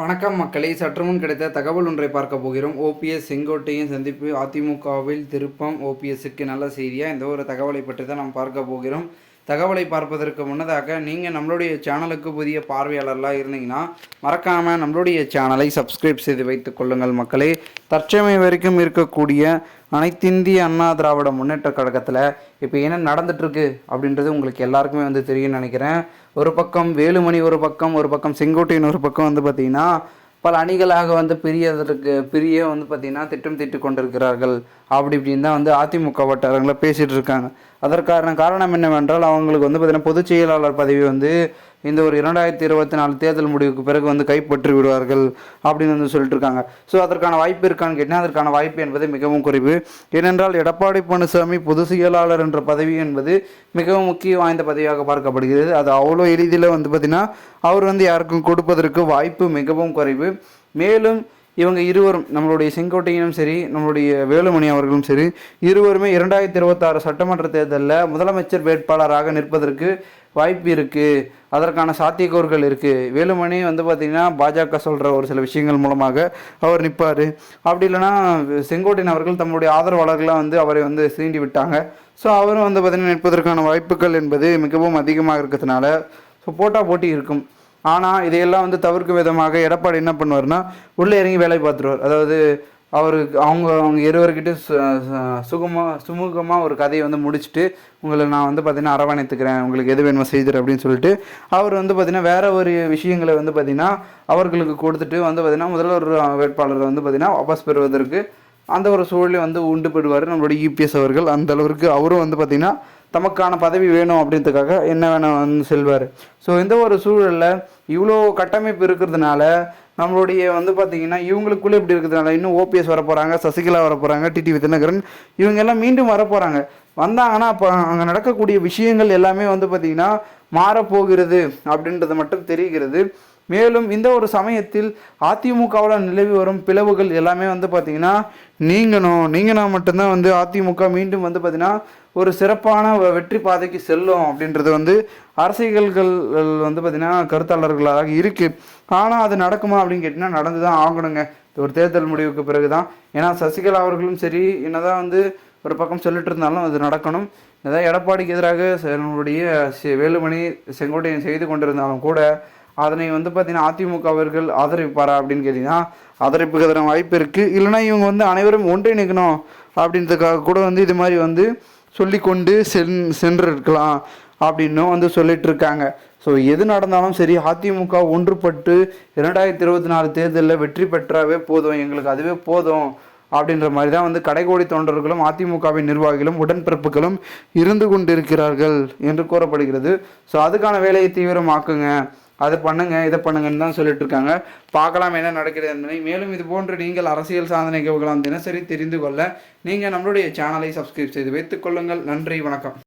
வணக்கம் மக்களே. சற்றுமுன் கிடைத்த தகவல் ஒன்றை பார்க்க போகிறோம். ஓபிஎஸ் செங்கோட்டையின் சந்திப்பு அதிமுகவில் திருப்பம் ஓபிஎஸ்க்கு நல்ல செய்தியாக இந்த ஒரு தகவலை பற்றி தான் நாம் பார்க்க போகிறோம். தகவலை பார்ப்பதற்கு முன்னதாக நீங்கள் நம்மளுடைய சேனலுக்கு புதிய பார்வையாளர்களாக இருந்தீங்கன்னா மறக்காமல் நம்மளுடைய சேனலை சப்ஸ்கிரைப் செய்து வைத்துக் கொள்ளுங்கள் மக்களே. தற்சமை வரைக்கும் இருக்கக்கூடிய அனைத்திந்திய அண்ணா திராவிட முன்னேற்ற கழகத்தில் இப்போ என்ன நடந்துட்டுருக்கு அப்படின்றது உங்களுக்கு எல்லாருக்குமே வந்து தெரியும்னு நினைக்கிறேன். ஒரு பக்கம் வேலுமணி ஒரு பக்கம் ஒரு பக்கம் செங்கோட்டையின் ஒரு பக்கம் வந்து பார்த்திங்கன்னா பல அணிகளாக வந்து பிரியதற்கு பிரிய வந்து பார்த்திங்கன்னா திட்டம் திட்டு கொண்டிருக்கிறார்கள். அப்படி இப்படின்னு தான் வந்து அதிமுக வட்டாரங்களை பேசிகிட்டு இருக்காங்க. அதற்கான காரணம் என்னவென்றால் அவங்களுக்கு வந்து பார்த்திங்கன்னா பொதுச் செயலாளர் பதவி வந்து இந்த ஒரு இரண்டாயிரத்தி இருபத்தி நாலு தேர்தல் முடிவுக்கு பிறகு வந்து கைப்பற்றி விடுவார்கள் அப்படின்னு வந்து சொல்லிட்டு இருக்காங்க. ஸோ அதற்கான வாய்ப்பு இருக்கான்னு கேட்டால் அதற்கான வாய்ப்பு என்பது மிகவும் குறைவு. ஏனென்றால் எடப்பாடி பழனிசாமி பொதுச் செயலாளர் என்ற பதவி என்பது மிகவும் முக்கிய வாய்ந்த பதவியாக பார்க்கப்படுகிறது. அது அவ்வளோ எளிதில் வந்து பார்த்திங்கன்னா அவர் வந்து யாருக்கும் கொடுப்பதற்கு வாய்ப்பு மிகவும் குறைவு. மேலும் இவங்க இருவரும் நம்மளுடைய செங்கோட்டையினும் சரி நம்மளுடைய வேலுமணி அவர்களும் சரி இருவருமே இரண்டாயிரத்தி இருபத்தாறு சட்டமன்ற தேர்தலில் முதலமைச்சர் வேட்பாளராக நிற்பதற்கு வாய்ப்பு இருக்குது அதற்கான சாத்தியக்கூறுகள் இருக்குது வேலுமணி வந்து பார்த்திங்கன்னா பாஜக சொல்கிற ஒரு சில விஷயங்கள் மூலமாக அவர் நிற்பார் அப்படி இல்லைன்னா செங்கோட்டையன் அவர்கள் தம்முடைய ஆதரவாளர்களாக வந்து அவரை வந்து சீண்டி விட்டாங்க. ஸோ அவரும் வந்து பார்த்திங்கன்னா நிற்பதற்கான வாய்ப்புகள் என்பது மிகவும் அதிகமாக இருக்கிறதுனால ஸோ போட்டா போட்டி இருக்கும். ஆனால் இதையெல்லாம் வந்து தவிர்க்கும் விதமாக எடப்பாடி என்ன பண்ணுவார்னா உள்ளே இறங்கி வேலை பார்த்துருவார். அதாவது அவருக்கு அவங்க அவங்க இருவர்கிட்ட சுகமாக சுமூகமாக ஒரு கதையை வந்து முடிச்சுட்டு உங்களை நான் வந்து பார்த்தீங்கன்னா அரவணைத்துக்கிறேன் உங்களுக்கு எது வேணுமோ செய்துரு அப்படின்னு சொல்லிட்டு அவர் வந்து பார்த்திங்கன்னா வேறு ஒரு விஷயங்களை வந்து பார்த்திங்கன்னா அவர்களுக்கு கொடுத்துட்டு வந்து பார்த்திங்கன்னா முதல்வர் வேட்பாளரை வந்து பார்த்திங்கன்னா வாபஸ் பெறுவதற்கு அந்த ஒரு சூழலை வந்து உண்டு பெறுவார் நம்மளுடைய யூபிஎஸ் அவர்கள். அந்த அளவிற்கு அவரும் வந்து பார்த்திங்கன்னா தமக்கான பதவி வேணும் அப்படின்றதுக்காக என்ன வேணும் வந்து செல்வார். ஸோ இந்த ஒரு சூழலில் இவ்வளோ கட்டமைப்பு இருக்கிறதுனால நம்மளுடைய வந்து பார்த்திங்கன்னா இவங்களுக்குள்ளே இப்படி இருக்கிறதுனால இன்னும் ஓபிஎஸ் வர போகிறாங்க சசிகலா வர போகிறாங்க டிடிவி தினகரன் இவங்க எல்லாம் மீண்டும் வர போகிறாங்க வந்தாங்கன்னா அப்போ அங்கே நடக்கக்கூடிய விஷயங்கள் எல்லாமே வந்து பார்த்திங்கன்னா மாறப்போகிறது அப்படின்றது மட்டும் தெரிகிறது. மேலும் இந்த ஒரு சமயத்தில் அதிமுகவில் நிலவி வரும் பிளவுகள் எல்லாமே வந்து பார்த்திங்கன்னா நீங்கணும். நீங்கனா மட்டும்தான் வந்து அதிமுக மீண்டும் வந்து பார்த்திங்கன்னா ஒரு சிறப்பான வெற்றி பாதைக்கு செல்லும் அப்படின்றது வந்து அரசியல்கள் வந்து பார்த்திங்கன்னா கருத்தாளர்களாக இருக்குது ஆனால் அது நடக்குமா அப்படின்னு கேட்டிங்கன்னா நடந்து தான் ஆகணுங்க. ஒரு தேர்தல் முடிவுக்கு பிறகு தான் ஏன்னா சசிகலா அவர்களும் சரி என்னதான் வந்து ஒரு பக்கம் சொல்லிட்டு இருந்தாலும் அது நடக்கணும். ஏதாவது எடப்பாடிக்கு எதிராக நம்மளுடைய வேலுமணி செங்கோட்டையன் செய்து கொண்டிருந்தாலும் கூட அதனை வந்து பார்த்திங்கன்னா அதிமுக அவர்கள் ஆதரிப்பாரா அப்படின்னு கேட்டிங்கன்னா ஆதரிப்புக்கான வாய்ப்பு இருக்குது இல்லைனா இவங்க வந்து அனைவரும் ஒன்றிணைக்கணும் அப்படின்றதுக்காக கூட வந்து இது மாதிரி வந்து சொல்லிக்கொண்டு சென் சென்றிருக்கலாம் அப்படின்னும் வந்து சொல்லிட்டு இருக்காங்க ஸோ எது நடந்தாலும் சரி அதிமுக ஒன்றுபட்டு இரண்டாயிரத்தி இருபத்தி நாலு தேர்தலில் வெற்றி பெற்றாவே போதும். எங்களுக்கு அதுவே போதும் அப்படின்ற மாதிரி தான் வந்து கடைகோடி தொண்டர்களும் அதிமுகவின் நிர்வாகிகளும் உடன்பிறப்புகளும் இருந்து கொண்டிருக்கிறார்கள் என்று கூறப்படுகிறது. ஸோ அதுக்கான வேலையை தீவிரமாக்குங்க. அதை பண்ணுங்க இதை பண்ணுங்கன்னு தான் சொல்லிட்டு இருக்காங்க பார்க்கலாம் என்ன நடக்கிறது என்பதை. மேலும் இது போன்று நீங்கள் அரசியல் சாதனை நிகழ்வுகளாம் தினசரி தெரிந்து கொள்ள. நீங்கள் நம்மளுடைய சேனலை சப்ஸ்கிரைப் செய்து வைத்துக் கொள்ளுங்கள். நன்றி வணக்கம்.